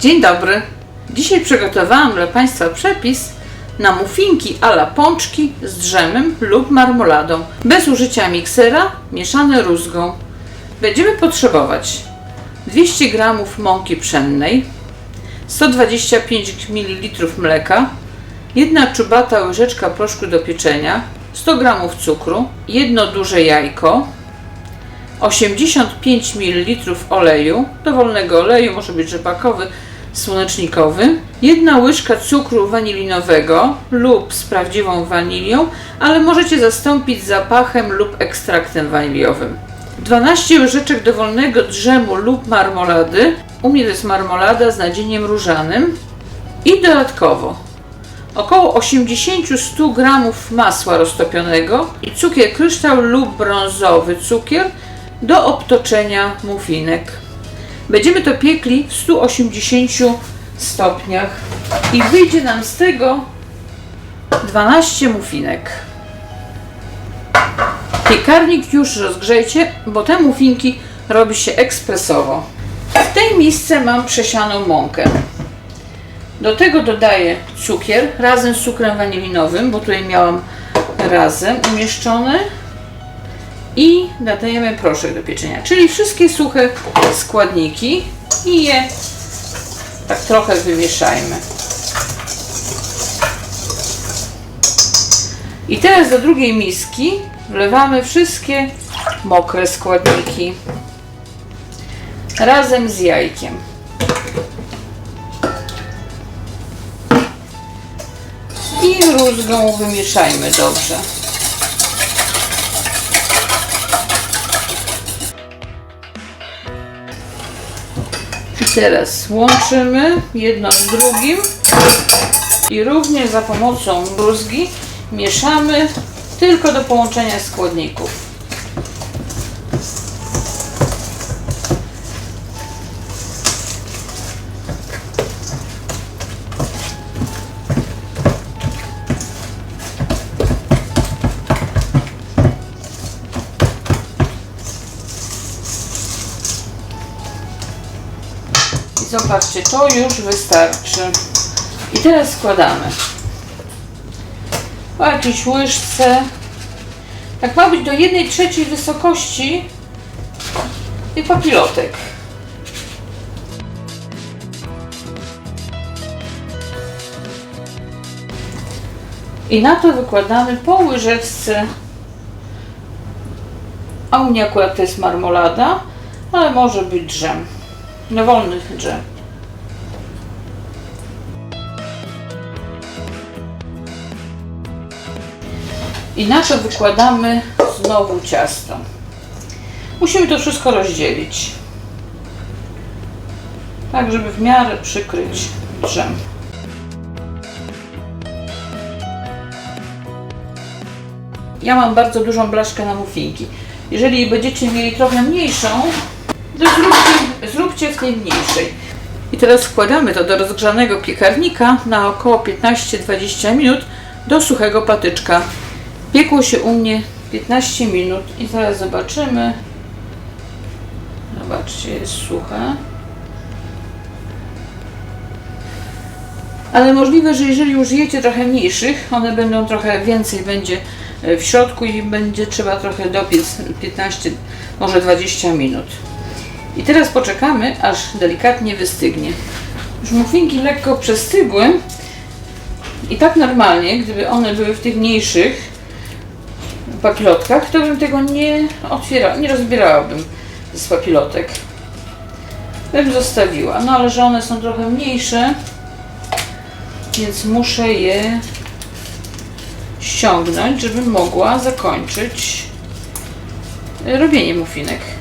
Dzień dobry. Dzisiaj przygotowałam dla Państwa przepis na muffinki a la pączki z drzemem lub marmoladą. Bez użycia miksera, mieszane rózgą. Będziemy potrzebować 200 g mąki pszennej, 125 ml mleka, jedna czubata łyżeczka proszku do pieczenia, 100 g cukru, jedno duże jajko, 85 ml oleju, dowolnego oleju, może być rzepakowy, słonecznikowy, jedna łyżka cukru wanilinowego lub z prawdziwą wanilią, ale możecie zastąpić zapachem lub ekstraktem waniliowym. 12 łyżeczek dowolnego drzemu lub marmolady, u mnie to jest marmolada z nadzieniem różanym i dodatkowo około 80-100 g masła roztopionego i cukier kryształ lub brązowy cukier do obtoczenia muffinek. Będziemy to piekli w 180 stopniach i wyjdzie nam z tego 12 muffinek. Piekarnik już rozgrzejcie, bo te muffinki robi się ekspresowo. W tej misce mam przesianą mąkę. Do tego dodaję cukier razem z cukrem wanilinowym, bo tutaj miałam razem umieszczone i dodajemy proszek do pieczenia, czyli wszystkie suche składniki i je tak trochę wymieszajmy. I teraz do drugiej miski wlewamy wszystkie mokre składniki razem z jajkiem. I rózgą wymieszajmy dobrze. Teraz łączymy jedno z drugim i również za pomocą rózgi mieszamy tylko do połączenia składników. Zobaczcie, to już wystarczy. I teraz składamy. Po jakiejś łyżce. Tak ma być do 1 trzeciej wysokości tych papilotek. I na to wykładamy po łyżeczce. A u mnie akurat to jest marmolada, ale może być drzem. Dowolny drzem. I na to wykładamy znowu ciasto. Musimy to wszystko rozdzielić. Tak, żeby w miarę przykryć drzem. Ja mam bardzo dużą blaszkę na muffinki. Jeżeli będziecie mieli trochę mniejszą, to zróbcie, zróbcie w tej mniejszej. I teraz wkładamy to do rozgrzanego piekarnika na około 15-20 minut do suchego patyczka. Piekło się u mnie 15 minut i zaraz zobaczymy. Zobaczcie, jest suche. Ale możliwe, że jeżeli użyjecie trochę mniejszych, one będą trochę więcej będzie e, w środku i będzie trzeba trochę dopiec 15, może 20 minut. I teraz poczekamy, aż delikatnie wystygnie. Już lekko przestygły i tak normalnie, gdyby one były w tych mniejszych papilotkach, to bym tego nie otwierała, nie rozbierałabym z papilotek. Bym zostawiła. No ale że one są trochę mniejsze, więc muszę je ściągnąć, żebym mogła zakończyć robienie muffinek.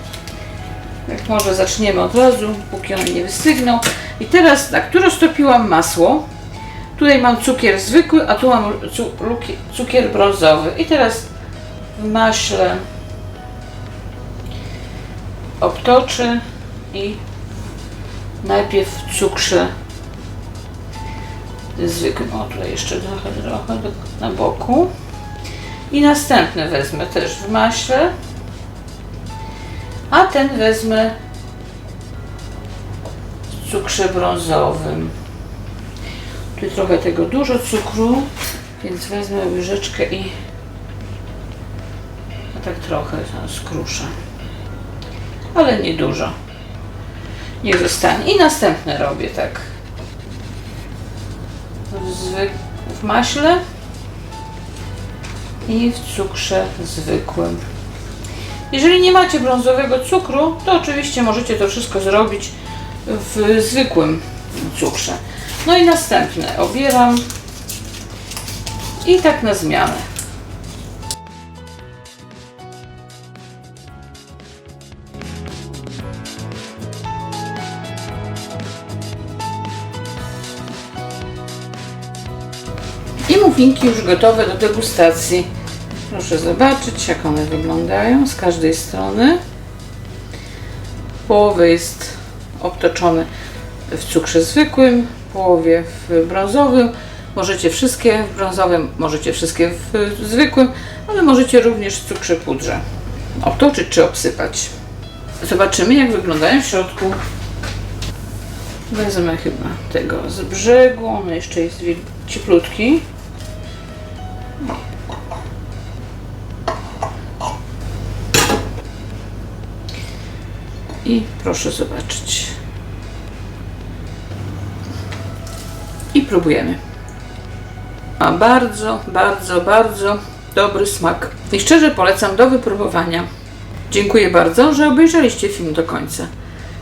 Jak może zaczniemy od razu, póki one nie wystygną. I teraz tak, tu roztopiłam masło. Tutaj mam cukier zwykły, a tu mam cu cukier brązowy. I teraz w maśle obtoczę i najpierw cukrze zwykłym, o tutaj jeszcze trochę, trochę na boku i następny wezmę też w maśle a ten wezmę z cukrze brązowym. Tu trochę tego dużo cukru, więc wezmę łyżeczkę i a tak trochę skruszę. Ale nie dużo. Niech zostanie. I następne robię tak. W, w maśle i w cukrze zwykłym. Jeżeli nie macie brązowego cukru, to oczywiście możecie to wszystko zrobić w zwykłym cukrze. No i następne obieram i tak na zmianę. I muffinki już gotowe do degustacji. Proszę zobaczyć, jak one wyglądają z każdej strony. Połowę jest obtoczone w cukrze zwykłym, połowie w brązowym. Możecie wszystkie w brązowym, możecie wszystkie w zwykłym, ale możecie również w cukrze pudrze obtoczyć czy obsypać. Zobaczymy, jak wyglądają w środku. Wezmę chyba tego z brzegu, on jeszcze jest cieplutki. I proszę zobaczyć. I próbujemy. Ma bardzo, bardzo, bardzo dobry smak. I szczerze polecam do wypróbowania. Dziękuję bardzo, że obejrzeliście film do końca.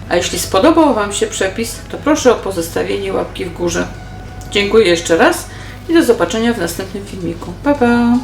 A jeśli spodobał Wam się przepis, to proszę o pozostawienie łapki w górze. Dziękuję jeszcze raz i do zobaczenia w następnym filmiku. Pa, pa!